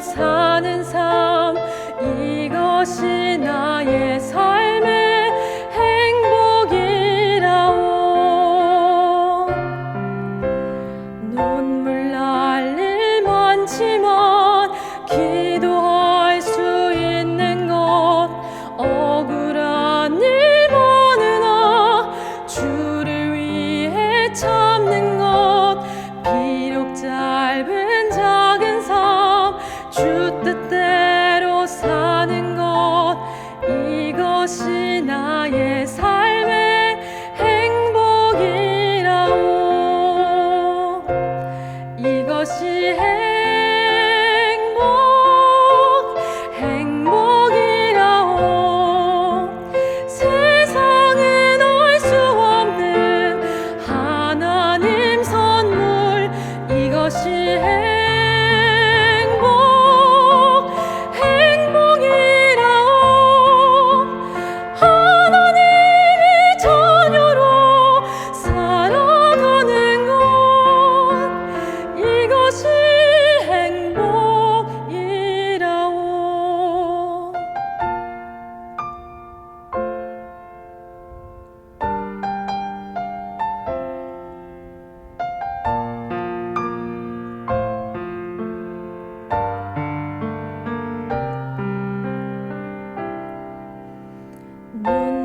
사는 삶 이것이 나의 삶의 moon.